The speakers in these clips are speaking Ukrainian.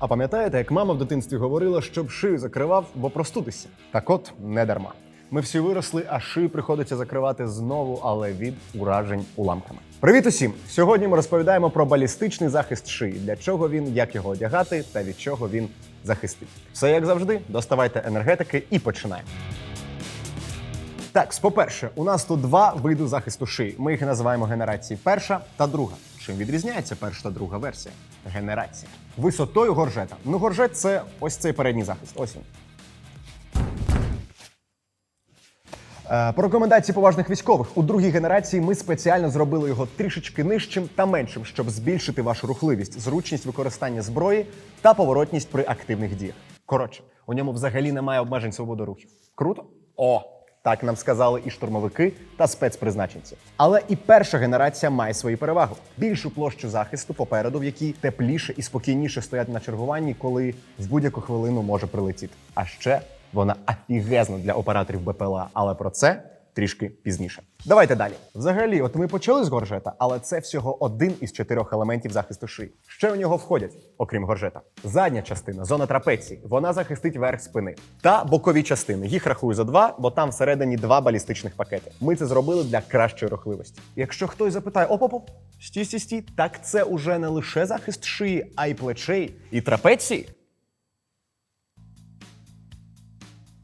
А пам'ятаєте, як мама в дитинстві говорила, щоб шию закривав, бо простудишся? Так от, не дарма. Ми всі виросли, а шию приходиться закривати знову, але від уражень уламками. Привіт усім! Сьогодні ми розповідаємо про балістичний захист шиї, для чого він, як його одягати та від чого він захистить. Все як завжди, доставайте енергетики і починаємо. Так, по-перше, у нас тут два види захисту шиї. Ми їх називаємо генерації перша та друга. Чим відрізняється перша та друга версія? Генерація. Висотою горжета. Ну, горжет це ось цей передній захист. Ось він. Е, По рекомендації поважних військових у другій генерації ми спеціально зробили його трішечки нижчим та меншим, щоб збільшити вашу рухливість, зручність використання зброї та поворотність при активних діях. Коротше, у ньому взагалі немає обмежень свободи рухів. Круто? О! Так нам сказали і штурмовики та спецпризначенці. Але і перша генерація має свої переваги: більшу площу захисту попереду, в якій тепліше і спокійніше стоять на чергуванні, коли в будь-яку хвилину може прилетіти. А ще вона офігезна для операторів БПЛА, але про це трішки пізніше. Давайте далі. Взагалі, от ми почали з горжета, але це всього один із чотирьох елементів захисту шиї. Ще у нього входять, окрім горжета, задня частина, зона трапеції. Вона захистить верх спини та бокові частини. Їх рахую за два, бо там всередині два балістичних пакети. Ми це зробили для кращої рухливості. Якщо хтось запитає, оп-оп-оп, стій, стій, стій, так це уже не лише захист шиї, а й плечей і трапеції.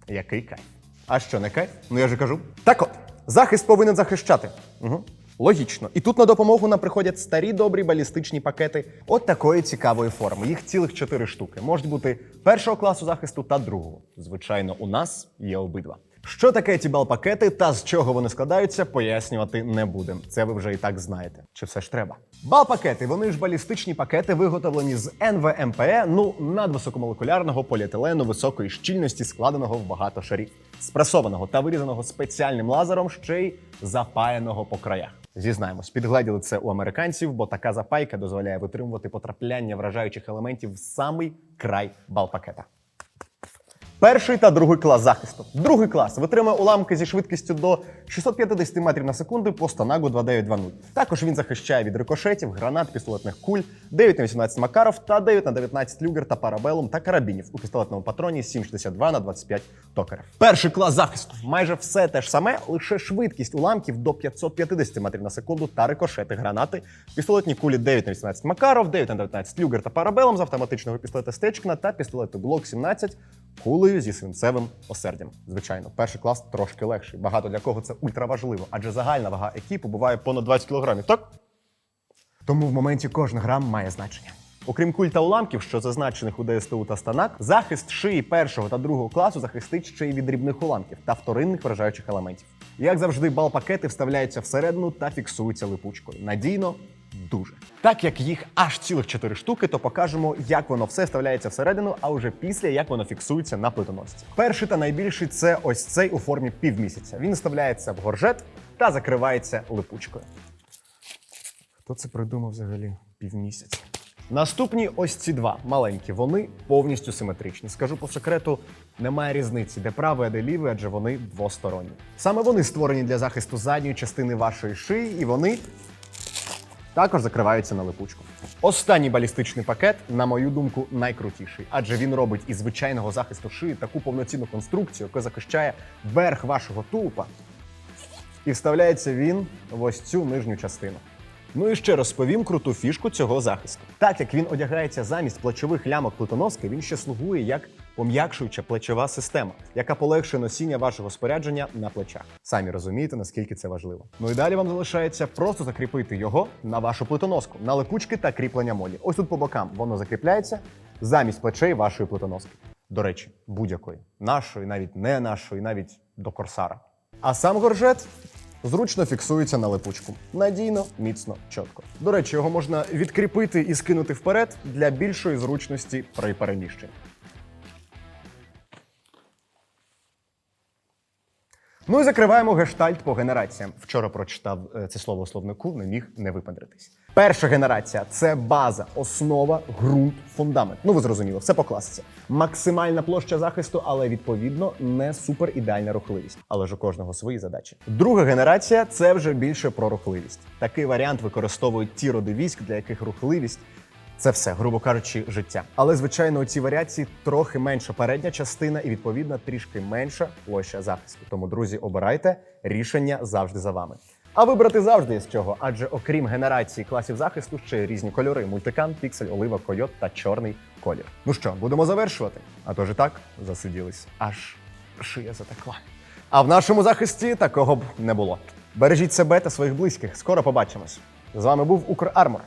Який кайф. А що не кайф? Ну я ж кажу. Так от, захист повинен захищати. Угу. Логічно. І тут на допомогу нам приходять старі добрі балістичні пакети от такої цікавої форми. Їх цілих чотири штуки. Можуть бути першого класу захисту та другого. Звичайно, у нас є обидва. Що таке ті бал-пакети та з чого вони складаються, пояснювати не будемо. Це ви вже і так знаєте. Чи все ж треба? Бал-пакети, вони ж балістичні пакети, виготовлені з НВМПЕ, ну надвисокомолекулярного поліетилену високої щільності, складеного в багато шарів, спресованого та вирізаного спеціальним лазером, ще й запаяного по краях. Зізнаємось, підгледіли це у американців, бо така запайка дозволяє витримувати потрапляння вражаючих елементів в самий край бал-пакета. Перший та другий клас захисту. Другий клас витримує уламки зі швидкістю до 650 метрів на секунду по станагу 2920. Також він захищає від рикошетів, гранат, пістолетних куль, 9 на 18 Макаров та 9 на 19 люгер та парабелум та карабінів у пістолетному патроні 7,62 на 25 токарів. Перший клас захисту. Майже все те ж саме, лише швидкість уламків до 550 метрів на секунду та рикошети, гранати, пістолетні кулі 9 на 18 Макаров, 9 на 19 люгер та парабелум з автоматичного пістолета Стечкна та пістолету Glock 17 кулею зі свинцевим осердям. Звичайно, перший клас трошки легший. Багато для кого це ультраважливо, адже загальна вага екіпу буває понад 20 кілограмів, так? Тому в моменті кожен грам має значення. Окрім куль та уламків, що зазначених у ДСТУ та станак, захист шиї першого та другого класу захистить ще й від дрібних уламків та вторинних вражаючих елементів. Як завжди, бал-пакети вставляються всередину та фіксуються липучкою. Надійно. Дуже так як їх аж цілих чотири штуки, то покажемо, як воно все вставляється всередину, а вже після як воно фіксується на плитоносці. Перший та найбільший це ось цей у формі півмісяця. Він вставляється в горжет та закривається липучкою. Хто це придумав взагалі півмісяця? Наступні ось ці два маленькі. Вони повністю симетричні. Скажу по секрету, немає різниці, де правий, а де лівий, адже вони двосторонні. Саме вони створені для захисту задньої частини вашої шиї, і вони також закриваються на липучку. Останній балістичний пакет, на мою думку, найкрутіший, адже він робить із звичайного захисту шиї таку повноцінну конструкцію, яка захищає верх вашого тулупа. І вставляється він в ось цю нижню частину. Ну і ще розповім круту фішку цього захисту. Так як він одягається замість плечових лямок плитоноски, він ще слугує як пом'якшуюча плечова система, яка полегшує носіння вашого спорядження на плечах. Самі розумієте, наскільки це важливо. Ну і далі вам залишається просто закріпити його на вашу плитоноску, на липучки та кріплення молі. Ось тут по бокам воно закріпляється замість плечей вашої плитоноски. До речі, будь-якої нашої, навіть не нашої, навіть до корсара. А сам горжет зручно фіксується на липучку. Надійно, міцно, чітко. До речі, його можна відкріпити і скинути вперед для більшої зручності при переміщенні. Ну і закриваємо гештальт по генераціям. Вчора прочитав е, це слово словнику, не міг не випендритись. Перша генерація це база, основа, ґрунт, фундамент. Ну ви зрозуміли, все по класиці. Максимальна площа захисту, але відповідно не супер ідеальна рухливість. Але ж у кожного свої задачі. Друга генерація це вже більше про рухливість. Такий варіант використовують ті роди військ, для яких рухливість Це все, грубо кажучи, життя. Але звичайно, у цій варіації трохи менша передня частина і відповідно трішки менша площа захисту. Тому, друзі, обирайте рішення завжди за вами. А вибрати завжди є з чого, адже окрім генерації класів захисту, ще різні кольори: мультикан, піксель, олива, койот та чорний колір. Ну що, будемо завершувати? А то ж так засиділись. Аж шия затекла. А в нашому захисті такого б не було. Бережіть себе та своїх близьких. Скоро побачимось. З вами був Укрармор.